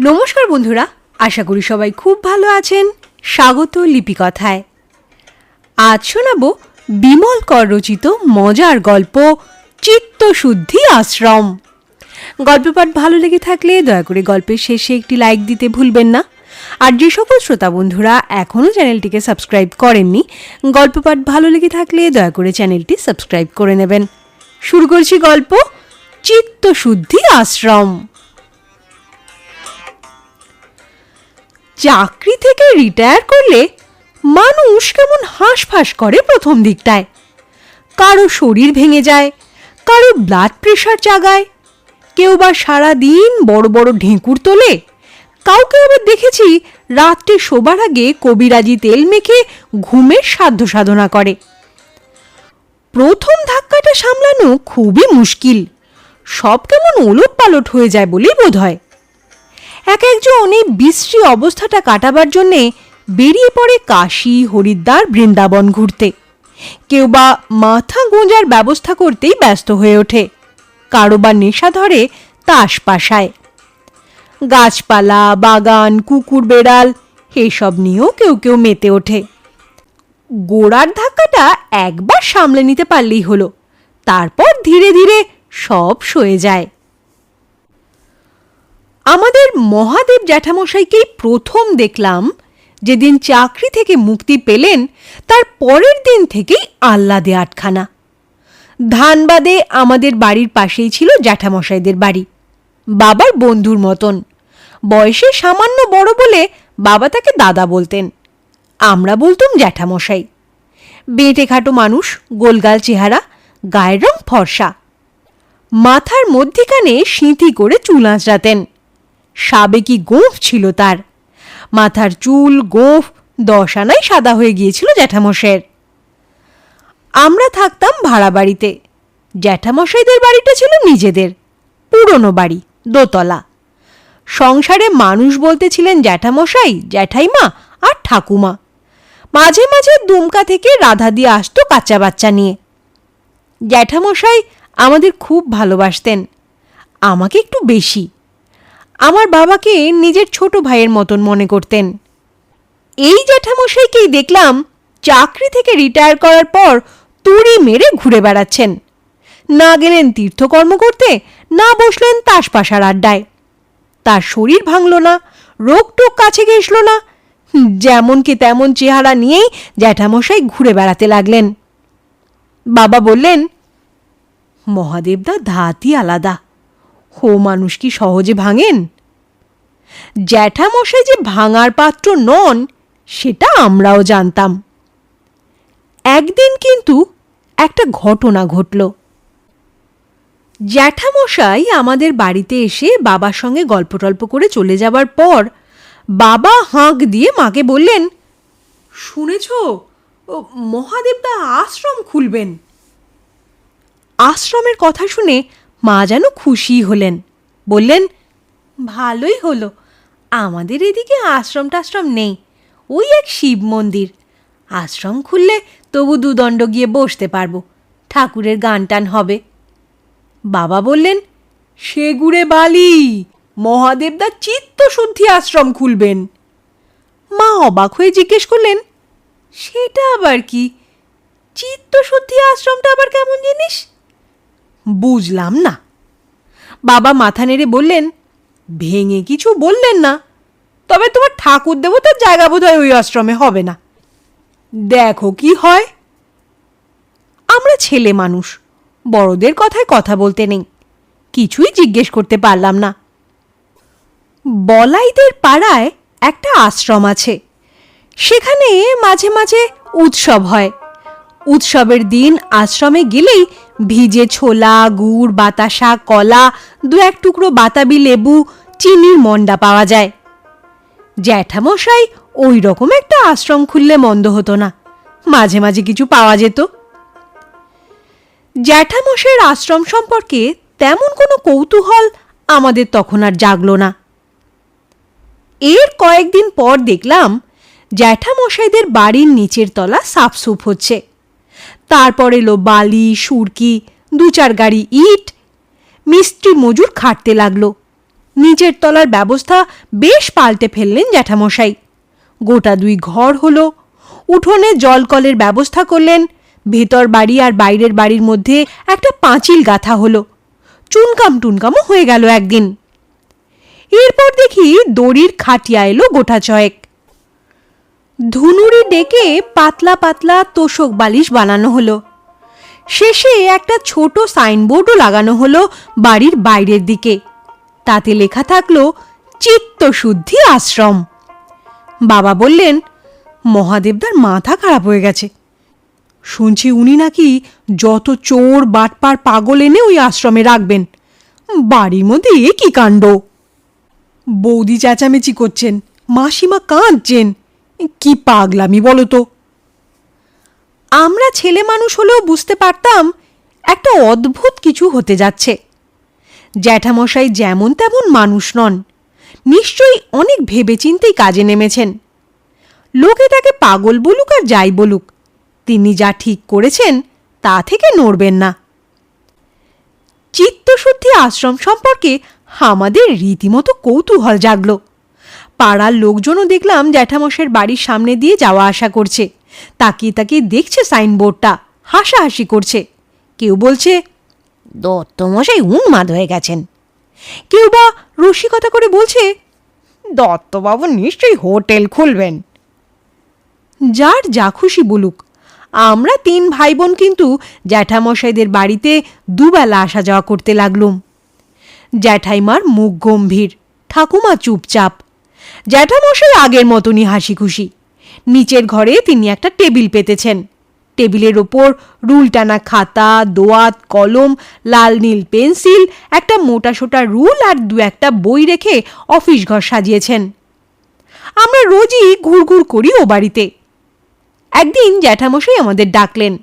নমস্কার বন্ধুরা, আশা করি সবাই খুব ভালো আছেন। স্বাগত লিপিকথায়। আজ শোনাব বিমল কর রচিত মজার গল্প চিত্তশুদ্ধি আশ্রম। গল্প পাঠ ভালো লেগে থাকলে দয়া করে গল্পের শেষে একটি লাইক দিতে ভুলবেন না। আর যে সকল শ্রোতা বন্ধুরা এখনও চ্যানেলটিকে সাবস্ক্রাইব করেননি গল্প পাঠ ভালো লেগে থাকলে দয়া করে চ্যানেলটি সাবস্ক্রাইব করে নেবেন। শুরু করছি গল্প চিত্তশুদ্ধি আশ্রম। চাকরি থেকে রিটায়ার করলে মানুষ কেমন হাঁসফাঁস করে প্রথম দিকটায়। কারও শরীর ভেঙে যায়, কারও ব্লাড প্রেশার জাগায়। কেউ বা সারা দিন বড় বড় ঢেঁকুর তোলে, কাউকে আবার দেখেছি রাত্রে শোবার আগে কবিরাজি তেল মেখে ঘুমের সাধ্য সাধনা করে। প্রথম ধাক্কাটা সামলানো খুবই মুশকিল, সব কেমন ওলট পালট হয়ে যায় বলেই বোধ হয় এক একজন এই বিশ্রী অবস্থাটা কাটাবার জন্যে বেরিয়ে পড়ে কাশী, হরিদ্বার, বৃন্দাবন ঘুরতে। কেউ বা মাথা গোঁজার ব্যবস্থা করতেই ব্যস্ত হয়ে ওঠে। কারও বা নেশা ধরে তাস পাশায়। গাছপালা, বাগান, কুকুর বেড়াল, এসব নিয়েও কেউ কেউ মেতে ওঠে। গোড়ার ধাক্কাটা একবার সামলে নিতে পারলেই হলো। তারপর ধীরে ধীরে সব সয়ে যায়। আমাদের মহাদেব জ্যাঠামশাইকেই প্রথম দেখলাম যেদিন চাকরি থেকে মুক্তি পেলেন, তার পরের দিন থেকেই আহ্লাদে আটখানা। ধানবাদে আমাদের বাড়ির পাশেই ছিল জ্যাঠামশাইদের বাড়ি, বাবার বন্ধুর মতন। বয়সে সামান্য বড় বলে বাবা তাকে দাদা বলতেন, আমরা বলতুম জ্যাঠামশাই। বেঁটে খাটো মানুষ, গোলগাল চেহারা, গায়ের রং ফর্সা। মাথার মধ্যিখানে সিঁথি করে চুল আঁচড়াতেন। সাবেকি গোঁফ ছিল তার। মাথার চুল, গোঁফ, দশ আনায় সাদা হয়ে গিয়েছিল জ্যাঠামশাইয়ের আমরা থাকতাম ভাড়া বাড়িতে। জ্যাঠামশাইদের বাড়িটা ছিল নিজেদের, পুরনো বাড়ি, দোতলা। সংসারে মানুষ বলতে ছিলেন জ্যাঠামশাই, জ্যাঠাইমা আর ঠাকুমা। মাঝে মাঝে দুমকা থেকে রাধা দিয়ে আসতো কাচ্চা বাচ্চা নিয়ে। জ্যাঠামশাই আমাদের খুব ভালোবাসতেন। আমাকে একটু বেশি। আমার বাবাকে নিজের ছোট ভাইয়ের মতন মনে করতেন। এই জ্যাঠামশাইকেই দেখলাম চাকরি থেকে রিটায়ার করার পর তুড়ি মেরে ঘুরে বেড়াচ্ছেন। না গেলেন তীর্থকর্ম করতে, না বসলেন তাসপাশার আড্ডায়। তার শরীর ভাঙল না, রোগ টোগ কাছে ঘেসল না, যেমন কি তেমন চেহারা নিয়েই জ্যাঠামশাই ঘুরে বেড়াতে লাগলেন। বাবা বললেন মহাদেবদা ধাতই আলাদা। হো মানুষ কি সহজে ভাঙেন? জ্যাঠামশাই যে ভাঙার পাত্র নন, সেটা আমরাও জানতাম। একদিন কিন্তু একটা ঘটনা ঘটল। জ্যাঠামশাই আমাদের বাড়িতে এসে বাবার সঙ্গে গল্প টল্প করে চলে যাবার পর বাবা হাঁক দিয়ে মাকে বললেন, শুনেছ মহাদেবদা আশ্রম খুলবেন? আশ্রমের কথা শুনে মা যেন খুশি হলেন। বললেন, ভালোই হলো। আমাদের এদিকে আশ্রম টাশ্রম নেই। ওই এক শিব মন্দির। আশ্রম খুললে তবু দুদণ্ড গিয়ে বসতে পারব। ঠাকুরের গান টান হবে। বাবা বললেন সেগুড়ে বালি। মহাদেবদা চিত্তশুদ্ধি আশ্রম খুলবেন। মা অবাক হয়ে জিজ্ঞেস করলেন, সেটা আবার কি? চিত্তশুদ্ধি আশ্রমটা আবার কেমন জিনিস? বুঝলাম না। বাবা মাথা নেড়ে বললেন, ভেঙে কিছু বললেন না। তবে তোমার ঠাকুর দেবতার জায়গা বোধ হয় ওই আশ্রমে হবে না। দেখো কি হয়। আমরা ছেলে মানুষ, বড়দের কথায় কথা বলতে নেই। কিছুই জিজ্ঞেস করতে পারলাম না। বলাইদের পাড়ায় একটা আশ্রম আছে। সেখানে মাঝে মাঝে উৎসব হয়। উৎসবের দিন আশ্রমে গেলেই ভিজে ছোলা, গুড়, বাতাসা, কলা, দু এক টুকরো বাতাবি লেবু, চিনির মন্ডা পাওয়া যায়। জ্যাঠামশাই ওই রকম একটা আশ্রম খুললে মন্দ হতো না। মাঝে মাঝে কিছু পাওয়া যেত। জ্যাঠামশাইয়ের আশ্রম সম্পর্কে তেমন কোনো কৌতূহল আমাদের তখন আর জাগলো না। এর কয়েকদিন পর দেখলাম জ্যাঠামশাইদের বাড়ির নিচের তলা সাফসুফ হচ্ছে। তারপর এলো বালি, সুরকি, দু চার গাড়ি ইট। মিস্ত্রি মজুর খাটতে লাগল। নিচের তলার ব্যবস্থা বেশ পাল্টে ফেললেন জ্যাঠামশাই। গোটা দুই ঘর হলো। উঠোনে জলকলের ব্যবস্থা করলেন। ভেতর বাড়ি আর বাইরের বাড়ির মধ্যে একটা পাঁচিল গাথা হলো। চুনকাম টুনকামও হয়ে গেল একদিন। এরপর দেখি দড়ির খাটিয়া এলো গোটা ছয়েক। ধুনুরি ডেকে পাতলা পাতলা তোষক বালিশ বানানো হলো। শেষে একটা ছোট সাইনবোর্ডও লাগানো হলো বাড়ির বাইরের দিকে। তাতে লেখা থাকল, চিত্তশুদ্ধি আশ্রম। বাবা বললেন, মহাদেবদার মাথা খারাপ হয়ে গেছে। শুনছি উনি নাকি যত চোর, বাটপার, পাগল এনে ওই আশ্রমে রাখবেন। বাড়ির মধ্যে এ কি কাণ্ড? বৌদি চেঁচামেচি করছেন, মাসিমা কাঁদছেন। কি পাগলামি বলো তো? আমরা ছেলে মানুষ হলেও বুঝতে পারতাম একটা অদ্ভুত কিছু হতে যাচ্ছে। জ্যাঠামশাই যেমন তেমন মানুষ নন। নিশ্চয়ই অনেক ভেবেচিন্তেই কাজে নেমেছেন। লোকে তাকে পাগল বলুক আর যাই বলুক, তিনি যা ঠিক করেছেন তা থেকে নড়বেন না। চিত্তশুদ্ধি আশ্রম সম্পর্কে আমাদের রীতিমতো কৌতূহল জাগলো। পাড়ার লোকজনও দেখলাম জ্যাঠামশের বাড়ির সামনে দিয়ে যাওয়া আসা করছে। তাকিয়ে তাকিয়ে দেখছে সাইনবোর্ডটা, হাসাহাসি করছে। কেউ বলছে, দত্তমশাই উন্মাদ হয়ে গেছেন। কেউ বা রসিকতা করে বলছে, দত্তবাবু নিশ্চয়ই হোটেল খুলবেন। যার যা খুশি বলুক, আমরা তিন ভাই বোন কিন্তু জ্যাঠামশাইদের বাড়িতে দুবেলা আসা যাওয়া করতে লাগলুম। জ্যাঠাইমার মুখ গম্ভীর, ঠাকুমা চুপচাপ জ্যাঠামশাই আগের মতনই হাসি খুশি নিচের ঘরে তিনি একটা টেবিল পেতেছেন। টেবিলের ওপর রুল টানা খাতা, দোয়াত, কলম, লাল নীল পেন্সিল, একটা মোটা সোটা রুল আর দু একটা বই রেখে অফিস ঘর সাজিয়েছেন। আমরা রোজই ঘুরঘুর করি ও বাড়িতে। একদিন জ্যাঠামশাই আমাদের ডাকলেন।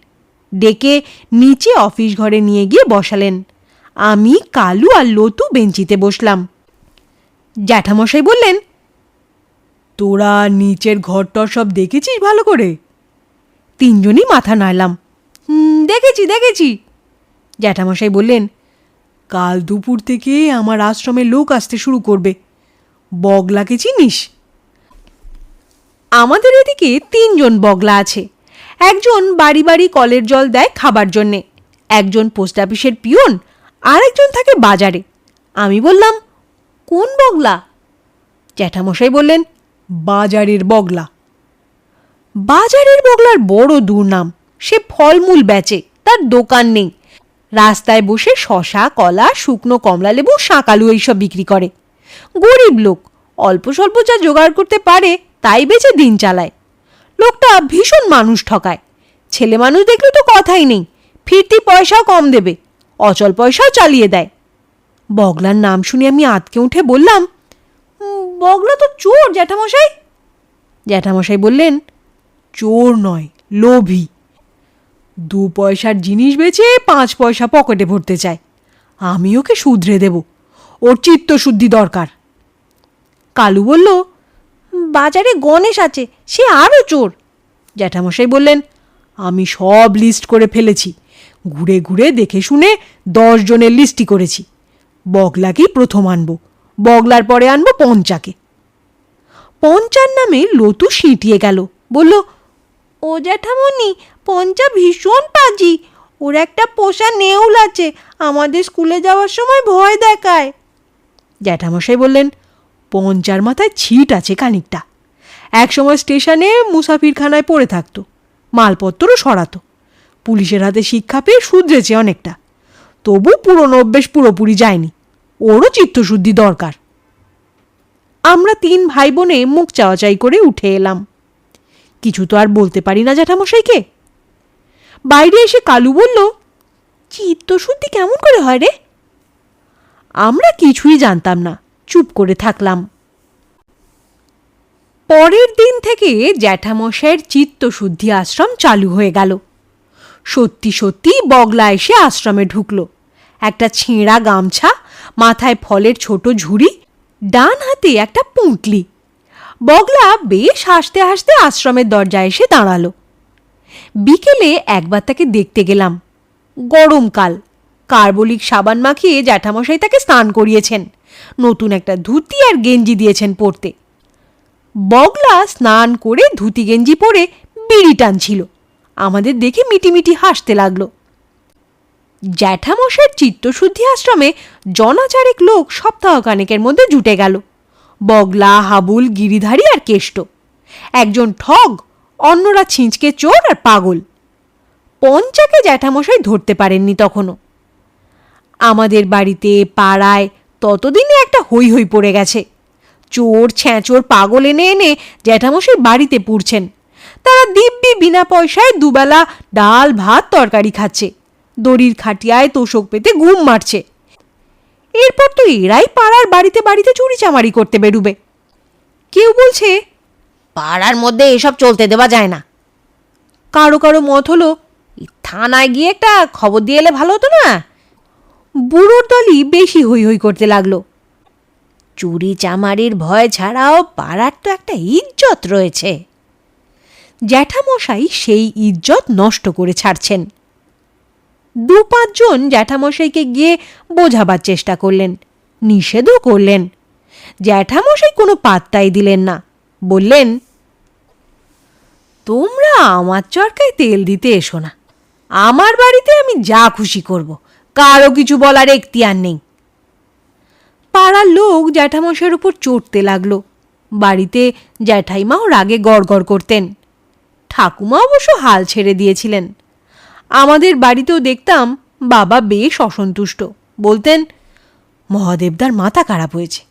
ডেকে নিচে অফিস ঘরে নিয়ে গিয়ে বসালেন। আমি, কালু আর লতু বেঞ্চিতে বসলাম। জ্যাঠামশাই বললেন তোরা, নিচের ঘরটর সব দেখেছিস ভালো করে? তিনজনই মাথা নাড়লাম। দেখেছি দেখেছি। জ্যাঠামশাই বললেন, কাল দুপুর থেকে আমার আশ্রমে লোক আসতে শুরু করবে। বগলাকে চিনিস? আমাদের এদিকে তিনজন বগলা আছে। একজন বাড়ি বাড়ি কলের জল দেয় খাবার জন্যে। একজন পোস্ট অফিসের পিয়ন আর একজন থাকে বাজারে। আমি বললাম, কোন বগলা? জ্যাঠামশাই বললেন বাজারের বগলা। বাজারের বগলার বড় দুর্নাম সে ফলমূল বেচে তার দোকান নেই। রাস্তায় বসে শশা কলা শুকনো কমলা লেবু শাঁকালু এইসব বিক্রি করে। গরিব লোক অল্প স্বল্প যা জোগাড় করতে পারে তাই বেচে দিন চালায়। লোকটা ভীষণ মানুষ ঠকায়। ছেলে মানুষ দেখলে তো কথাই নেই ফিরতি পয়সাও কম দেবে অচল পয়সাও চালিয়ে দেয়। বগলার নাম শুনে আমি আতকে উঠে বললাম "উম, বগলা তো চোর, জ্যাঠামশাই। জ্যাঠামশাই বললেন, চোর নয়, লোভী। দু পয়সার জিনিস বেচে পাঁচ পয়সা পকেটে ভরতে চায়। আমি ওকে শুধরে দেব। ওর চিত্তশুদ্ধি দরকার। কালু বলল, বাজারে গণেশ আছে, সে আরও চোর। জ্যাঠামশাই বললেন, আমি সব লিস্ট করে ফেলেছি। ঘুরে ঘুরে দেখে শুনে দশ জনের লিস্টই করেছি। বগলাকেই প্রথম আনব। বগলার পরে আনব পঞ্চাকে। পঞ্চার নামে লতু সিঁটিয়ে গেল। বলল, ও জ্যাঠামণি, পঞ্চা ভীষণ পাজি। ওর একটা পোষা নেউল আছে, আমাদের স্কুলে যাওয়ার সময় ভয় দেখায়। জ্যাঠামশাই বললেন, পঞ্চার মাথায় ছিট আছে খানিকটা। একসময় স্টেশনে মুসাফিরখানায় পড়ে থাকতো, মালপত্রও সরাতো। পুলিশের হাতে শিক্ষা পেয়ে শুধরেছে অনেকটা। তবু পুরনো অভ্যেস পুরোপুরি যায়নি। ওরও চিত্তশুদ্ধি দরকার। আমরা তিন ভাই বোনে মুখ চাওয়াচাই করে উঠে এলাম। কিছু তো আর বলতে পারি না জ্যাঠামশাইকে। বাইরে এসে কালু বলল, চিত্তশুদ্ধি কেমন করে হয় রে? আমরা কিছুই জানতাম না, চুপ করে থাকলাম। পরের দিন থেকে জ্যাঠামশাইয়ের চিত্তশুদ্ধি আশ্রম চালু হয়ে গেল। সত্যি সত্যি বগলা এসে আশ্রমে ঢুকলো। একটা ছেঁড়া গামছা মাথায় ফলের ছোট ঝুড়ি, ডান হাতে একটা পুঁটলি। বগলা বেশ হাসতে হাসতে আশ্রমের দরজায় এসে দাঁড়াল। বিকেলে একবার তাকে দেখতে গেলাম। গরমকাল, কার্বলিক সাবান মাখিয়ে জ্যাঠামশাই তাকে স্নান করিয়েছেন। নতুন একটা ধুতি আর গেঞ্জি দিয়েছেন পরতে। বগলা স্নান করে ধুতি গেঞ্জি পরে বিড়ি টানছিল। আমাদের দেখে মিটিমিটি হাসতে লাগল। জ্যাঠামশার চিত্তশুদ্ধি আশ্রমে জনাচারেক লোক সপ্তাহখানেকের মধ্যে জুটে গেল। বগলা, হাবুল, গিরিধারী আর কেষ্ট। একজন ঠগ, অন্যরা ছিঁচকে চোর আর পাগল। পঞ্চাকে জ্যাঠামশাই ধরতে পারেননি তখনও। আমাদের বাড়িতে, পাড়ায় ততদিনে একটা হই হই পড়ে গেছে। চোর, ছ্যাঁচোর, পাগল এনে এনে জ্যাঠামশাই বাড়িতে পুড়ছেন। তারা দিব্যি বিনা পয়সায় দুবেলা ডাল, ভাত, তরকারি খাচ্ছে। দড়ির খাটিয়ায় তোষক পেতে ঘুম মারছে। এরপর তো এরাই পাড়ার বাড়িতে বাড়িতে চুরি চামারি করতে বেরুবে। কেউ বলছে, পাড়ার মধ্যে এসব চলতে দেওয়া যায় না। কারও কারও মত হলো থানায় গিয়ে একটা খবর দিয়ে এলে ভালো হতো না? বুড়োর দলই বেশি হই হই করতে লাগল। চুরি চামারির ভয় ছাড়াও পাড়ার তো একটা ইজ্জত রয়েছে। জ্যাঠামশাই সেই ইজ্জত নষ্ট করে ছাড়ছেন। দু পাঁচজন জ্যাঠামশাইকে গিয়ে বোঝাবার চেষ্টা করলেন, নিষেধও করলেন। জ্যাঠামশাই কোনো পাত্তাই দিলেন না, বললেন, তোমরা আমার চরকায় তেল দিতে এসো না, আমার বাড়িতে আমি যা খুশি করব, কারও কিছু বলার এখতিয়ার নেই। পাড়ার লোক জ্যাঠামশাইয়ের উপর চড়তে লাগল। বাড়িতে জ্যাঠাইমাও রাগে গড়গড় করতেন। ঠাকুমা অবশ্য হাল ছেড়ে দিয়েছিলেন। আমাদের বাড়িতেও দেখতাম বাবা বেশ অসন্তুষ্ট। বলতেন মহাদেবদার মাথা খারাপ হয়েছে।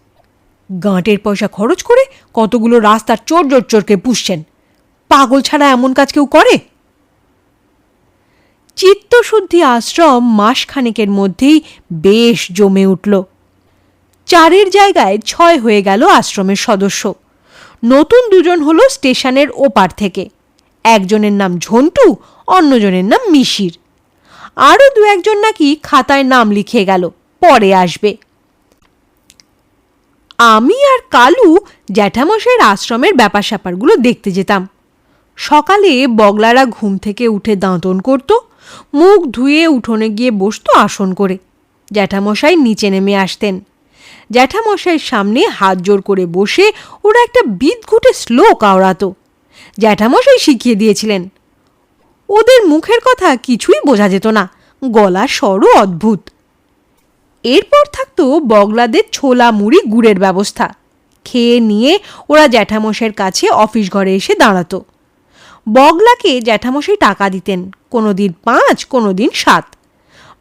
গাঁটের পয়সা খরচ করে কতগুলো রাস্তার চোর জোর চোরকে পুষছেন। পাগল ছাড়া এমন কাজ কেউ করে? চিত্তশুদ্ধি আশ্রম মাসখানেকের মধ্যেই বেশ জমে উঠল। চারের জায়গায় ছয় হয়ে গেল আশ্রমের সদস্য। নতুন দুজন হলো স্টেশনের ওপার থেকে। একজনের নাম ঝন্টু, অন্যজনের নাম মিশির। আরও দু একজন নাকি খাতায় নাম লিখে গেল, পরে আসবে। আমি আর কালু জ্যাঠামশাইয়ের আশ্রমের ব্যাপার স্যাপারগুলো দেখতে যেতাম। সকালে বগলারা ঘুম থেকে উঠে দাঁতন করত, মুখ ধুয়ে উঠোনে গিয়ে বসতো আসন করে। জ্যাঠামশাই নিচে নেমে আসতেন। জ্যাঠামশাইয়ের সামনে হাত জোর করে বসে ওরা একটা বিদঘুটে শ্লোক আওড়াতো। জ্যাঠামশাই শিখিয়ে দিয়েছিলেন। ওদের মুখের কথা কিছুই বোঝা যেত না। গলা স্বরও অদ্ভুত। এরপর থাকতো বগলাদের ছোলা মুড়ি গুড়ের ব্যবস্থা। খেয়ে নিয়ে ওরা জ্যাঠামশের কাছে অফিস ঘরে এসে দাঁড়াতো। বগলাকে জ্যাঠামশাই টাকা দিতেন, কোনো দিন পাঁচ, কোনো দিন সাত।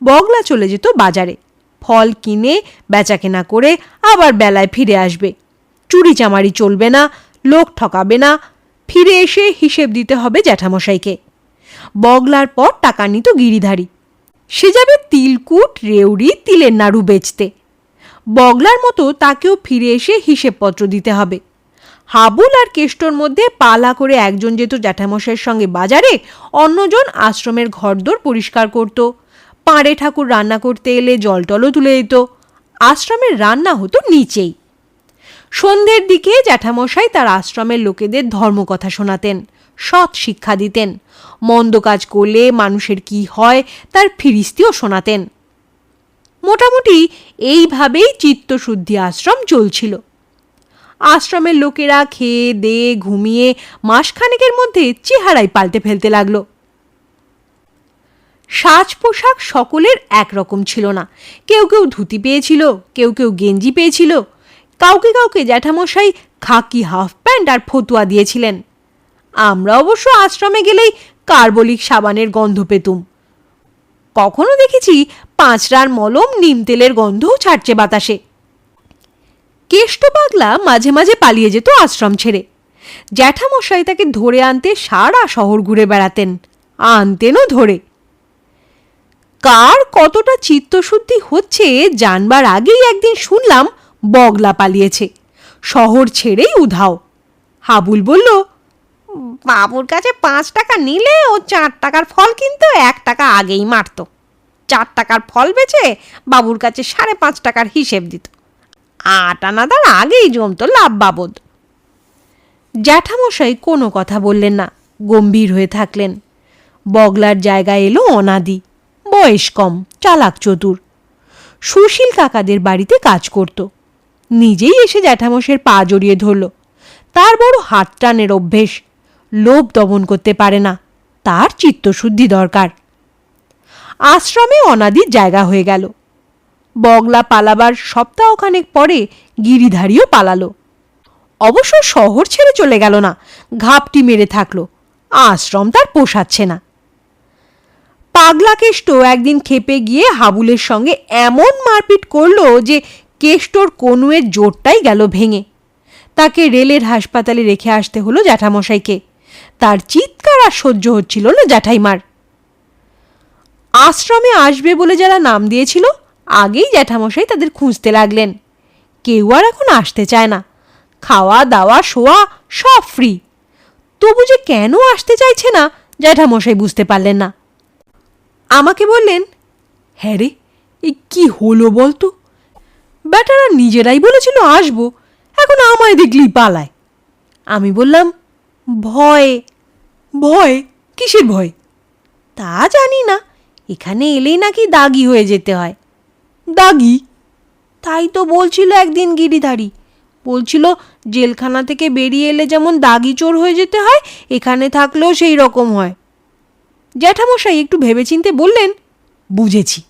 বগলা চলে যেত বাজারে। ফল কিনে, বেচাকেনা করে আবার বেলায় ফিরে আসবে। চুরি চামারি চলবে না, লোক ঠকাবে না ফিরে এসে হিসেব দিতে হবে জ্যাঠামশাইকে। বগলার পর টাকা নিত গিরিধারী। সে যাবে তিলকুট, রেউড়ি, তিলের নাড়ু বেচতে। বগলার মতো তাকেও ফিরে এসে হিসেবপত্র দিতে হবে। হাবুল আর কেষ্টর মধ্যে পালা করে একজন যেত জ্যাঠামশাইয়ের সঙ্গে বাজারে, অন্যজন আশ্রমের ঘরদোর পরিষ্কার করত। পাড়ে ঠাকুর রান্না করতে এলে জলটলও তুলে দিত। আশ্রমের রান্না হতো নিচেই। সন্ধ্যের দিকে জ্যাঠামশাই তার আশ্রমের লোকেদের ধর্মকথা শোনাতেন, সৎ শিক্ষা দিতেন, মন্দ কাজ করলে মানুষের কি হয় তার ফিরিস্তিও শোনাতেন। মোটামুটি এইভাবেই চিত্তশুদ্ধি আশ্রম চলছিল। আশ্রমের লোকেরা খেয়ে, দেয়ে, ঘুমিয়ে মাসখানেকের মধ্যে চেহারাই পাল্টে ফেলতে লাগল। সাজ পোশাক সকলের একরকম ছিল না। কেউ কেউ ধুতি পেয়েছিল, কেউ কেউ গেঞ্জি পেয়েছিল কাউকে কাউকে জ্যাঠামশাই খাকি হাফ প্যান্ট আর ফতুয়া দিয়েছিলেন। আমরা অবশ্য আশ্রমে গেলেই কার্বলিক সাবানের গন্ধ পেতুম। কখনো দেখেছি পাঁচরার মলম নিম তেলের গন্ধও ছাড়ছে বাতাসে। কেষ্ট পাগলা মাঝে মাঝে পালিয়ে যেত আশ্রম ছেড়ে। জ্যাঠামশাই তাকে ধরে আনতে সারা শহর ঘুরে বেড়াতেন, আনতেনও ধরে। কার কতটা চিত্তশুদ্ধি হচ্ছে জানবার আগেই একদিন শুনলাম বগলা পালিয়েছে। শহর ছেড়েই উধাও। হাবুল বলল, বাবুর কাছে পাঁচ টাকা নিলে ও চার টাকার ফল কিন্তু, এক টাকা আগেই মারত। চার টাকার ফল বেচে বাবুর কাছে সাড়ে পাঁচ টাকার হিসেব দিত। আট আনাদার আগেই জমতো লাভ বাবদ। জ্যাঠামশাই কোনো কথা বললেন না, গম্ভীর হয়ে থাকলেন। বগলার জায়গায় এলো অনাদি, বয়স কম, চালাক চতুর। সুশীল কাকাদের বাড়িতে কাজ করত। নিজেই এসে জ্যাঠামশের পা জড়িয়ে ধরল। তার বড় হাত টানের অভ্যেস, লোভ দমন করতে পারে না, তার চিত্তশুদ্ধি দরকার। আশ্রমে অনাদির জায়গা হয়ে গেল। বগলা পালাবার সপ্তাহখানেক পরে গিরিধারীও পালালো। অবশ্য শহর ছেড়ে চলে গেল না, ঘাপটি মেরে থাকল, আশ্রম তার পোষাচ্ছে না। পাগলা কেষ্ট একদিন খেপে গিয়ে হাবুলের সঙ্গে এমন মারপিট করল যে কেষ্টর কনুয়ের জোরটাই গেল ভেঙে। তাকে রেলের হাসপাতালে রেখে আসতে হলো জ্যাঠামশাইকে। তার চিৎকার আর সহ্য হচ্ছিল না জ্যাঠাইমার। আশ্রমে আসবে বলে যারা নাম দিয়েছিল, আগেই জ্যাঠামশাই তাদের খুঁজতে লাগলেন। কেউ আর এখন আসতে চায় না। খাওয়া, দাওয়া, শোয়া, সব ফ্রি। তবু যে কেন আসতে চাইছে না, জ্যাঠামশাই বুঝতে পারলেন না। আমাকে বললেন হ্যাঁ রে এই কি হলো বলতো? ব্যাটারা নিজেরাই বলেছিল আসব। এখন আমায় দেখলেই পালায়। আমি বললাম, ভয়। ভয়? কিসের ভয়? তা জানি না। এখানে এলেই নাকি দাগি হয়ে যেতে হয়। দাগি? তাই তো বলছিল একদিন গিরিধারী। বলছিল, জেলখানা থেকে বেরিয়ে এলে যেমন দাগি চোর হয়ে যেতে হয়, এখানে থাকলেও সেই রকম হয়। জ্যাঠামশাই, একটু ভেবেচিন্তে বললেন? বুঝেছি।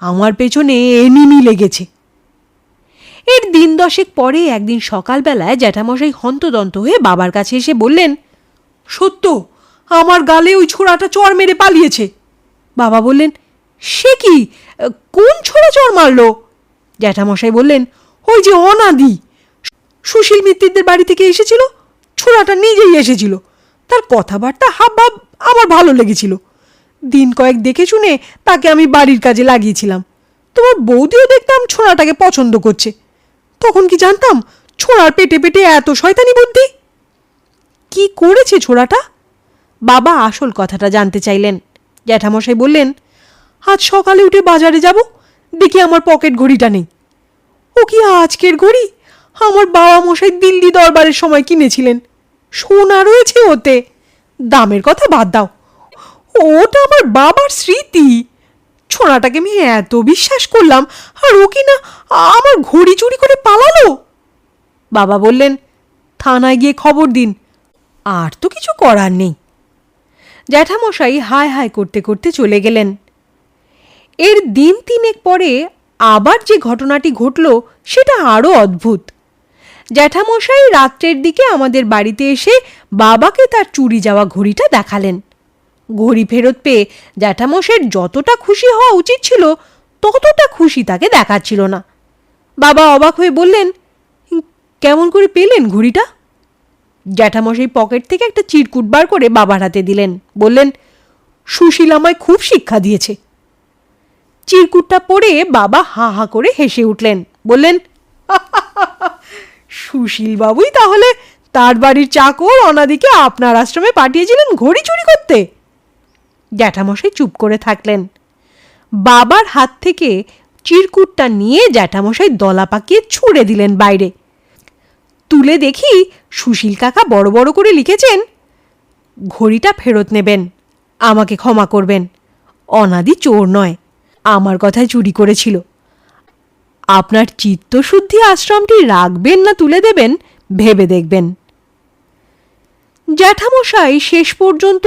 আমার পেছনে এনিমি লেগেছে। এর দিন দশেক পরে একদিন সকালবেলায় জ্যাঠামশাই হন্তদন্ত হয়ে বাবার কাছে এসে বললেন, সত্য, আমার গালে ওই ছোড়াটা চর মেরে পালিয়েছে। বাবা বললেন, সে কি? কোন ছোড়া চর মারলো? জ্যাঠামশাই বললেন, ওই যে অনাদি। সুশীল মিত্তিরদের বাড়ি থেকে এসেছিল, ছোড়াটা নিজেই এসেছিল। তার কথাবার্তা হাবভাব আমার ভালো লেগেছিল। দিন কয়েক দেখে শুনে তাকে আমি বাড়ির কাজে লাগিয়েছিলাম। তোমার বৌদিও দেখতাম ছোড়াটাকে পছন্দ করছে। তখন কি জানতাম? ছোড়ার পেটে পেটে এত শয়তানি বুদ্ধি? কি করেছে ছোড়াটা? বাবা আসল কথাটা জানতে চাইলেন। জ্যাঠামশাই বললেন, আজ সকালে উঠে বাজারে যাব, দেখি আমার পকেট ঘড়িটা নেই। ও কি আজকের ঘড়ি? আমার বাবা মশাই দিল্লি দরবারের সময় কিনেছিলেন। সোনা রয়েছে ওতে। দামের কথা বাদ দাও। ওটা আমার বাবার স্মৃতি। ছোড়াটাকে আমি এত বিশ্বাস করলাম, আর ও কি না আমার ঘড়ি চুরি করে পালালো? বাবা বললেন, থানায় গিয়ে খবর দিন, আর তো কিছু করার নেই। জ্যাঠামশাই হায় হায় করতে করতে চলে গেলেন। এর দিন তিনেক পরে আবার যে ঘটনাটি ঘটল, সেটা আরও অদ্ভুত। জ্যাঠামশাই রাত্রের দিকে আমাদের বাড়িতে এসে বাবাকে তার চুরি যাওয়া ঘড়িটা দেখালেন। ঘড়ি ফেরত পেয়ে জ্যাঠামশাইয়ের যতটা খুশি হওয়া উচিত ছিল, ততটা খুশি তাকে দেখাচ্ছিল না। বাবা অবাক হয়ে বললেন, কেমন করে পেলেন ঘড়িটা? জ্যাঠামশাই পকেট থেকে একটা চিরকুট বার করে বাবার হাতে দিলেন, বললেন, সুশীল আমায় খুব শিক্ষা দিয়েছে। চিরকুটটা পড়ে বাবা হা হা করে হেসে উঠলেন, বললেন, সুশীল বাবুই তাহলে তার বাড়ির চাকর অনাদিকে আপনার আশ্রমে পাঠিয়েছিলেন ঘড়ি চুরি করতে? জ্যাঠামশাই চুপ করে থাকলেন। বাবার হাত থেকে চিরকুটটা নিয়ে জ্যাঠামশাই দলা পাকিয়ে ছুঁড়ে দিলেন বাইরে। তুলে দেখি সুশীল কাকা বড় বড় করে লিখেছেন, ঘড়িটা ফেরত নেবেন, আমাকে ক্ষমা করবেন। অনাদি চোর নয়, আমার কথায় চুরি করেছিল। আপনার চিত্তশুদ্ধি আশ্রমটি রাখবেন না তুলে দেবেন, ভেবে দেখবেন। জ্যাঠামশাই শেষ পর্যন্ত